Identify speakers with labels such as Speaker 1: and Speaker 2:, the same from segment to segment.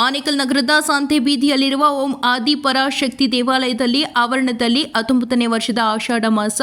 Speaker 1: ಆನೇಕಲ್ ನಗರದ ಸಂತೆ ಬೀದಿಯಲ್ಲಿರುವ ಓಂ ಆದಿಪರಾಶಕ್ತಿ ದೇವಾಲಯದಲ್ಲಿ ಆವರಣದಲ್ಲಿ ಹತ್ತೊಂಬತ್ತನೇ ವರ್ಷದ ಆಷಾಢ ಮಾಸ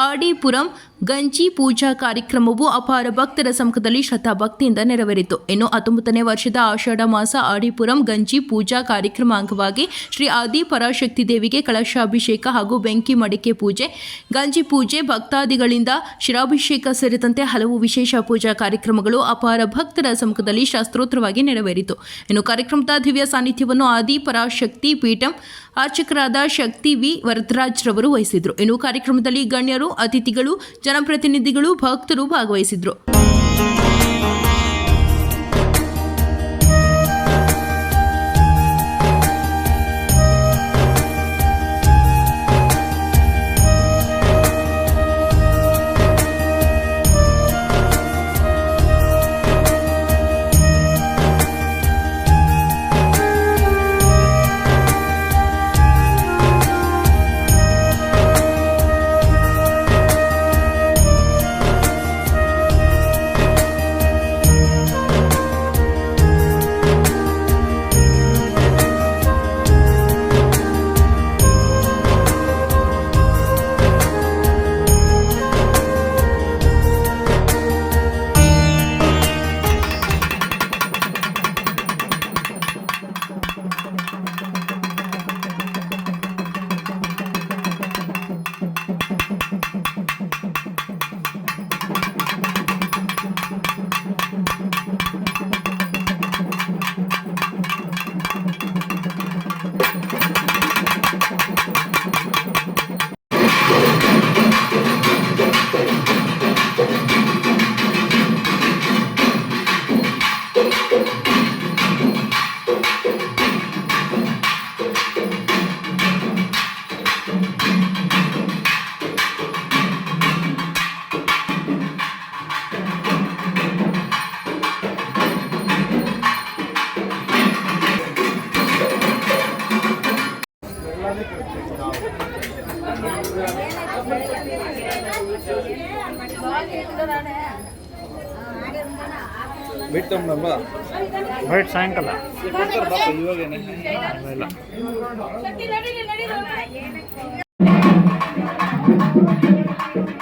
Speaker 1: ಆಡಿಪುರಂ ಗಂಜಿ ಪೂಜಾ ಕಾರ್ಯಕ್ರಮವು ಅಪಾರ ಭಕ್ತರ ಸಮ್ಮುಖದಲ್ಲಿ ಶ್ರದ್ಧಾ ಭಕ್ತಿಯಿಂದ ನೆರವೇರಿತು. ಇನ್ನು ಹತ್ತೊಂಬತ್ತನೇ ವರ್ಷದ ಆಷಾಢ ಮಾಸ ಆಡಿಪುರಂ ಗಂಜಿ ಪೂಜಾ ಕಾರ್ಯಕ್ರಮ ಅಂಗವಾಗಿ ಶ್ರೀ ಆದಿ ಪರಾಶಕ್ತಿ ದೇವಿಗೆ ಕಳಶಾಭಿಷೇಕ ಹಾಗೂ ಬೆಂಕಿ ಮಡಿಕೆ ಪೂಜೆ, ಗಂಜಿ ಪೂಜೆ ಭಕ್ತಾದಿಗಳಿಂದ ಶಿರಾಭಿಷೇಕ ಸೇರಿದಂತೆ ಹಲವು ವಿಶೇಷ ಪೂಜಾ ಕಾರ್ಯಕ್ರಮಗಳು ಅಪಾರ ಭಕ್ತರ ಸಮ್ಮುಖದಲ್ಲಿ ಶಾಸ್ತ್ರೋತ್ರವಾಗಿ ನೆರವೇರಿತು. ಇನ್ನು ಕಾರ್ಯಕ್ರಮದ ದಿವ್ಯ ಸಾನ್ನಿಧ್ಯವನ್ನು ಆದಿ ಪರಾಶಕ್ತಿ ಪೀಠಂ ಅರ್ಚಕರಾದ ಶಕ್ತಿ ವಿ ವರದರಾಜ್ ರವರು ವಹಿಸಿದ್ರು. ಇನ್ನು ಕಾರ್ಯಕ್ರಮದಲ್ಲಿ ಗಣ್ಯರು ಅತಿಥಿಗಳು ಜನಪ್ರತಿನಿಧಿಗಳು ಭಕ್ತರು ಭಾಗವಹಿಸಿದ್ರು.
Speaker 2: ಹೊರಟ್ ಸಾಯಂಕಾಲ.
Speaker 3: ಇವಾಗೇನೆ
Speaker 2: ಇಲ್ಲ.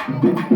Speaker 4: ಪರಾಶಕ್ತಿ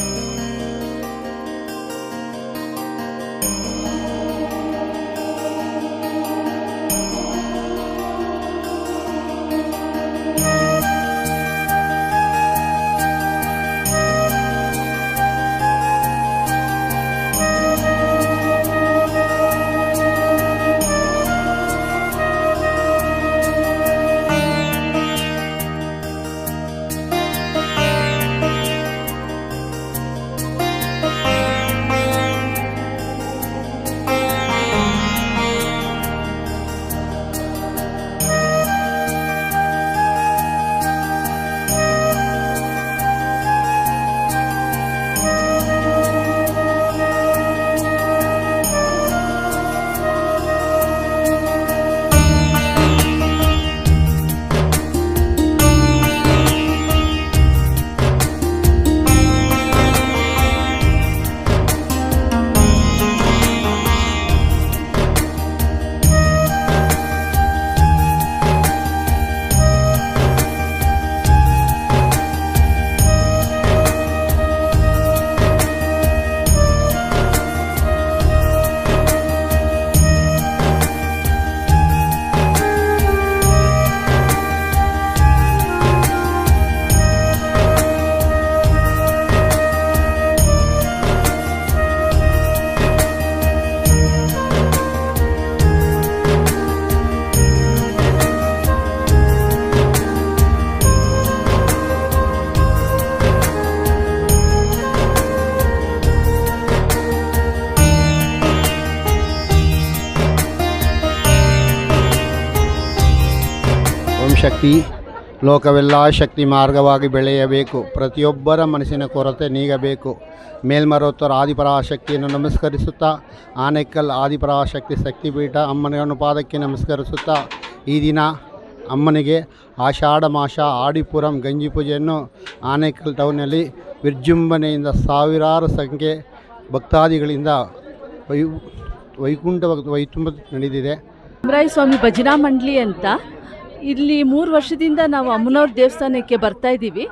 Speaker 4: ಓಂ ಶಕ್ತಿ. ಲೋಕವೆಲ್ಲ ಶಕ್ತಿ ಮಾರ್ಗವಾಗಿ ಬೆಳೆಯಬೇಕು. ಪ್ರತಿಯೊಬ್ಬರ ಮನಸ್ಸಿನ ಕೊರತೆ ನೀಗಬೇಕು. ಮೇಲ್ಮರೋತ್ತರ ಆದಿಪರಾಶಕ್ತಿಯನ್ನು ನಮಸ್ಕರಿಸುತ್ತಾ, ಆನೆಕಲ್ ಆದಿಪರಾಶಕ್ತಿ ಶಕ್ತಿಪೀಠ ಅಮ್ಮನ ಪಾದಕ್ಕೆ ನಮಸ್ಕರಿಸುತ್ತಾ, ಈ ದಿನ ಅಮ್ಮನಿಗೆ ಆಷಾಢ ಮಾಸ ಆಡಿಪುರಂ ಗಂಜಿ ಪೂಜೆಯನ್ನು ಆನೇಕಲ್ ಟೌನಲ್ಲಿ ವಿಜೃಂಭಣೆಯಿಂದ ಸಾವಿರಾರು ಸಂಖ್ಯೆ ಭಕ್ತಾದಿಗಳಿಂದ ವೈ ವೈಕುಂಠ ವೈತುಂಬ ನಡೆದಿದೆ.
Speaker 5: ಸ್ವಾಮಿ ಭಜನಾ ಮಂಡಳಿ ಅಂತ ಇಲ್ಲಿ ಮೂರು ವರ್ಷದಿಂದ ನಾವು ಅಮ್ಮನವ್ರ ದೇವಸ್ಥಾನಕ್ಕೆ ಬರ್ತಾ ಇದ್ದೀವಿ.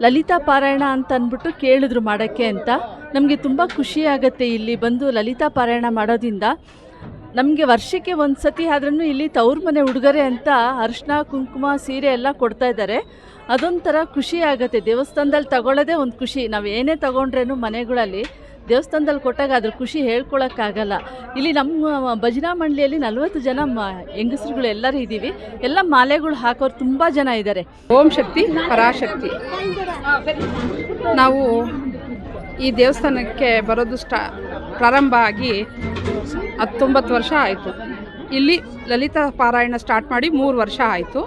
Speaker 5: ಲಲಿತಾ ಪಾರಾಯಣ ಅಂತ ಅಂದ್ಬಿಟ್ಟು ಕೇಳಿದ್ರು ಮಾಡೋಕ್ಕೆ ಅಂತ. ನಮಗೆ ತುಂಬ ಖುಷಿ ಆಗುತ್ತೆ ಇಲ್ಲಿ ಬಂದು ಲಲಿತಾ ಪಾರಾಯಣ ಮಾಡೋದ್ರಿಂದ. ನಮಗೆ ವರ್ಷಕ್ಕೆ ಒಂದು ಸತಿ ಆದ್ರೂ ಇಲ್ಲಿ ತವ್ರ ಮನೆ ಉಡುಗೊರೆ ಅಂತ ಅರಿಶಿನ ಕುಂಕುಮ, ಸೀರೆ ಎಲ್ಲ ಕೊಡ್ತಾ ಇದ್ದಾರೆ. ಅದೊಂಥರ ಖುಷಿ ಆಗುತ್ತೆ. ದೇವಸ್ಥಾನದಲ್ಲಿ ತಗೊಳ್ಳೋದೇ ಒಂದು ಖುಷಿ. ನಾವು ಏನೇ ತಗೊಂಡ್ರೇನು ಮನೆಗಳಲ್ಲಿ ದೇವಸ್ಥಾನದಲ್ಲಿ ಕೊಟ್ಟಾಗ ಅದ್ರ ಖುಷಿ ಹೇಳ್ಕೊಳಕ್ಕಾಗಲ್ಲ. ಇಲ್ಲಿ ನಮ್ಮ ಭಜನಾ ಮಂಡಳಿಯಲ್ಲಿ ನಲವತ್ತು ಜನ ಮ ಹೆಂಗಸರುಗಳು ಎಲ್ಲರೂ ಇದ್ದೀವಿ. ಎಲ್ಲ ಮಾಲೆಗಳು ಹಾಕೋರು ತುಂಬ ಜನ ಇದ್ದಾರೆ.
Speaker 6: ಓಂ ಶಕ್ತಿ, ಪರಾಶಕ್ತಿ. ನಾವು ಈ ದೇವಸ್ಥಾನಕ್ಕೆ ಬರೋದು ಸ್ಟಾ, ಪ್ರಾರಂಭ ಆಗಿ ಹತ್ತೊಂಬತ್ತು ವರ್ಷ ಆಯಿತು. ಇಲ್ಲಿ ಲಲಿತಾ ಪಾರಾಯಣ ಸ್ಟಾರ್ಟ್ ಮಾಡಿ ಮೂರು ವರ್ಷ ಆಯಿತು.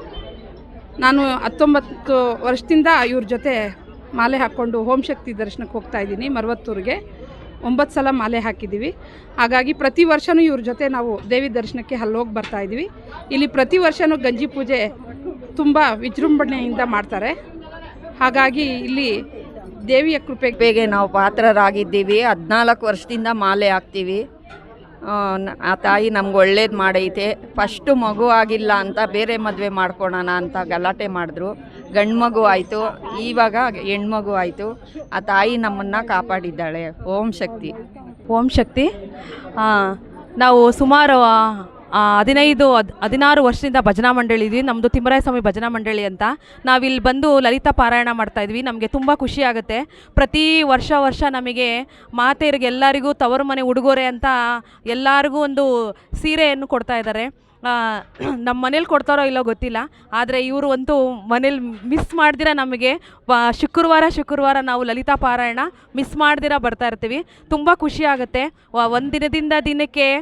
Speaker 6: ನಾನು ಹತ್ತೊಂಬತ್ತು ವರ್ಷದಿಂದ ಇವ್ರ ಜೊತೆ ಮಾಲೆ ಹಾಕ್ಕೊಂಡು ಓಂ ಶಕ್ತಿ ದರ್ಶನಕ್ಕೆ ಹೋಗ್ತಾ ಇದ್ದೀನಿ ಮರವತ್ತೂರಿಗೆ. ಒಂಬತ್ತು ಸಲ ಮಾಲೆ ಹಾಕಿದ್ದೀವಿ. ಹಾಗಾಗಿ ಪ್ರತಿ ವರ್ಷವೂ ಇವ್ರ ಜೊತೆ ನಾವು ದೇವಿ ದರ್ಶನಕ್ಕೆ ಅಲ್ಲೋಗಿ ಬರ್ತಾ ಇದ್ದೀವಿ. ಇಲ್ಲಿ ಪ್ರತಿ ವರ್ಷವೂ ಗಂಜಿ ಪೂಜೆ ತುಂಬ ವಿಜೃಂಭಣೆಯಿಂದ ಮಾಡ್ತಾರೆ. ಹಾಗಾಗಿ ಇಲ್ಲಿ ದೇವಿಯ ಕೃಪೆಗೆ
Speaker 7: ನಾವು ಪಾತ್ರರಾಗಿದ್ದೀವಿ. ಹದಿನಾಲ್ಕು ವರ್ಷದಿಂದ ಮಾಲೆ ಹಾಕ್ತೀವಿ. ಆ, ತಾಯಿ ನಮ್ಗೆ ಒಳ್ಳೇದು ಮಾಡೈತೆ. ಫಸ್ಟು ಮಗು ಆಗಿಲ್ಲ ಅಂತ ಬೇರೆ ಮದುವೆ ಮಾಡ್ಕೊಳೋಣ ಅಂತ ಗಲಾಟೆ ಮಾಡಿದ್ರು. ಗಂಡು ಮಗು ಆಯಿತು. ಇವಾಗ ಹೆಣ್ಮಗು ಆಯಿತು. ಆ ತಾಯಿ ನಮ್ಮನ್ನು ಕಾಪಾಡಿದ್ದಾಳೆ. ಓಂ ಶಕ್ತಿ.
Speaker 8: ಓಂ ಶಕ್ತಿ. ನಾವು ಸುಮಾರು ಹದಿನೈದು, ಹದ್, ಹದಿನಾರು ವರ್ಷದಿಂದ ಭಜನಾ ಮಂಡಳಿ ಇದ್ವಿ. ನಮ್ಮದು ತಿಮ್ಮರಾಯ ಸ್ವಾಮಿ ಭಜನಾ ಮಂಡಳಿ ಅಂತ. ನಾವಿಲ್ಲಿ ಬಂದು ಲಲಿತಾ ಪಾರಾಯಣ ಮಾಡ್ತಾ ಇದ್ವಿ. ನಮಗೆ ತುಂಬ ಖುಷಿ ಆಗುತ್ತೆ. ಪ್ರತಿ ವರ್ಷ ವರ್ಷ ನಮಗೆ ಮಾತೆಯರಿಗೆ ಎಲ್ಲರಿಗೂ ತವರು ಮನೆ ಉಡುಗೊರೆ ಅಂತ ಎಲ್ಲರಿಗೂ ಒಂದು ಸೀರೆಯನ್ನು ಕೊಡ್ತಾ ಇದ್ದಾರೆ. ನಮ್ಮ ಮನೇಲಿ ಕೊಡ್ತಾರೋ ಇಲ್ಲೋ ಗೊತ್ತಿಲ್ಲ ಆದರೆ ಇವರು ಅಂತೂ ಮನೇಲಿ ಮಿಸ್ ಮಾಡ್ದಿರ ನಮಗೆ. ವ- ಶುಕ್ರವಾರ ಶುಕ್ರವಾರ ನಾವು ಲಲಿತಾ ಪಾರಾಯಣ ಮಿಸ್ ಮಾಡ್ದಿರ ಬರ್ತಾ ಇರ್ತೀವಿ. ತುಂಬ ಖುಷಿ ಆಗುತ್ತೆ. ವ- ಒಂದು ದಿನದಿಂದ ದಿನಕ್ಕೆ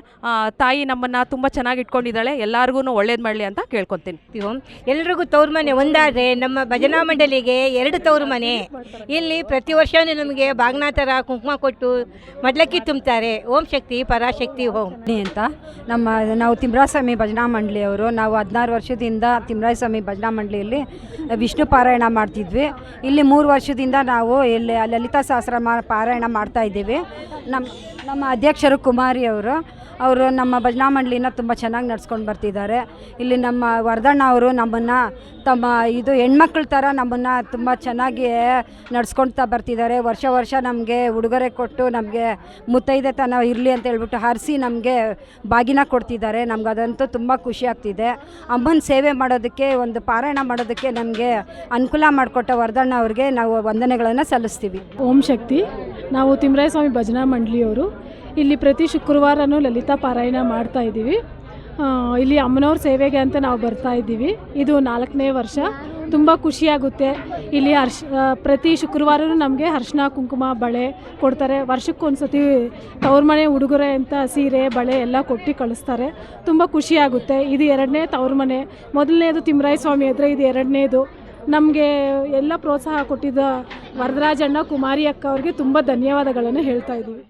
Speaker 8: ತಾಯಿ ನಮ್ಮನ್ನು ತುಂಬ ಚೆನ್ನಾಗಿ ಇಟ್ಕೊಂಡಿದ್ದಾಳೆ. ಎಲ್ಲರಿಗೂ ಒಳ್ಳೇದು ಮಾಡಲಿ ಅಂತ ಕೇಳ್ಕೊತೀನಿ.
Speaker 9: ಎಲ್ರಿಗೂ ತವ್ರ ಮನೆ ಒಂದಾದರೆ ನಮ್ಮ ಭಜನಾ ಮಂಡಳಿಗೆ ಎರಡು ತವ್ರ ಮನೆ. ಇಲ್ಲಿ ಪ್ರತಿ ವರ್ಷವೂ ನಮಗೆ ಬಾಗ್ನಾಥರ ಕುಂಕುಮ ಕೊಟ್ಟು ಮಡ್ಲಕ್ಕಿ ತುಂಬ್ತಾರೆ. ಓಂ ಶಕ್ತಿ ಪರಾಶಕ್ತಿ ಓಂ.
Speaker 10: ಅಂತ ನಮ್ಮ ನಾವು ತಿಮ್ರಾಸ್ವಾಮಿ ಭಜನಾ ಮಂಡಳಿಯವರು ನಾವು ಹದಿನಾರು ವರ್ಷದಿಂದ ತಿಮ್ಮರಾಯ ಸ್ವಾಮಿ ಭಜನಾ ಮಂಡಳಿಯಲ್ಲಿ ವಿಷ್ಣು ಪಾರಾಯಣ ಮಾಡ್ತಿದ್ವಿ. ಇಲ್ಲಿ ಮೂರು ವರ್ಷದಿಂದ ನಾವು ಇಲ್ಲಿ ಲಲಿತಾ ಸಹಸ್ರ ಪಾರಾಯಣ ಮಾಡ್ತಾ ಇದ್ದೀವಿ. ನಮ್ಮ ನಮ್ಮ ಅಧ್ಯಕ್ಷರು ಕುಮಾರಿ ಅವರು. ಅವರು ನಮ್ಮ ಭಜನಾ ಮಂಡಳಿನ ತುಂಬ ಚೆನ್ನಾಗಿ ನಡ್ಸ್ಕೊಂಡು ಬರ್ತಿದ್ದಾರೆ. ಇಲ್ಲಿ ನಮ್ಮ ವರದಣ್ಣ ಅವರು ನಮ್ಮನ್ನು ತಮ್ಮ ಇದು ಹೆಣ್ಮಕ್ಳ ಥರ ನಮ್ಮನ್ನು ತುಂಬ ಚೆನ್ನಾಗಿ ನಡ್ಸ್ಕೊಳ್ತಾ ಬರ್ತಿದ್ದಾರೆ. ವರ್ಷ ವರ್ಷ ನಮಗೆ ಉಡುಗೊರೆ ಕೊಟ್ಟು ನಮಗೆ ಮುತ್ತೈದೆ ತನ ಇರಲಿ ಅಂತ ಹೇಳ್ಬಿಟ್ಟು ಹರಿಸಿ ನಮಗೆ ಬಾಗಿನ ಕೊಡ್ತಿದ್ದಾರೆ. ನಮ್ಗೆ ಅದಂತೂ ತುಂಬ ಖುಷಿ ಆಗ್ತಿದೆ. ಅಮ್ಮನ ಸೇವೆ ಮಾಡೋದಕ್ಕೆ ಒಂದು ಪಾರಾಯಣ ಮಾಡೋದಕ್ಕೆ ನಮಗೆ ಅನುಕೂಲ ಮಾಡಿಕೊಟ್ಟ ವರದಣ್ಣ ಅವ್ರಿಗೆ ನಾವು ವಂದನೆಗಳನ್ನು ಸಲ್ಲಿಸ್ತೀವಿ.
Speaker 11: ಓಂ ಶಕ್ತಿ. ನಾವು ತಿಮ್ಮರಾಯ ಸ್ವಾಮಿ ಭಜನಾ ಮಂಡಳಿಯವರು ಇಲ್ಲಿ ಪ್ರತಿ ಶುಕ್ರವಾರನೂ ಲಲಿತಾ ಪಾರಾಯಣ ಮಾಡ್ತಾ ಇದ್ದೀವಿ. ಇಲ್ಲಿ ಅಮ್ಮನವ್ರ ಸೇವೆಗೆ ಅಂತ ನಾವು ಬರ್ತಾ ಇದ್ದೀವಿ. ಇದು ನಾಲ್ಕನೇ ವರ್ಷ. ತುಂಬ ಖುಷಿಯಾಗುತ್ತೆ ಇಲ್ಲಿ ಹರ್ಷ ಪ್ರತಿ ಶುಕ್ರವಾರನೂ ನಮಗೆ ಅರ್ಶಿನ ಕುಂಕುಮ, ಬಳೆ ಕೊಡ್ತಾರೆ. ವರ್ಷಕ್ಕೊಂದು ಸತಿ ತವ್ರ ಮನೆ ಉಡುಗೊರೆ ಅಂತ ಸೀರೆ, ಬಳೆ ಎಲ್ಲ ಕೊಟ್ಟು ಕಳಿಸ್ತಾರೆ. ತುಂಬ ಖುಷಿಯಾಗುತ್ತೆ ಇದು ಎರಡನೇ ತವ್ರ ಮನೆ. ಮೊದಲನೇದು ತಿಮ್ಮರಾಯ ಸ್ವಾಮಿ ಆದರೆ ಇದು ಎರಡನೇದು. ನಮಗೆ ಎಲ್ಲ ಪ್ರೋತ್ಸಾಹ ಕೊಟ್ಟಿದ್ದ ವರದರಾಜಣ್ಣ ಕುಮಾರಿ ಅಕ್ಕ ಅವ್ರಿಗೆ ತುಂಬ ಧನ್ಯವಾದಗಳನ್ನು ಹೇಳ್ತಾ ಇದ್ದೀವಿ.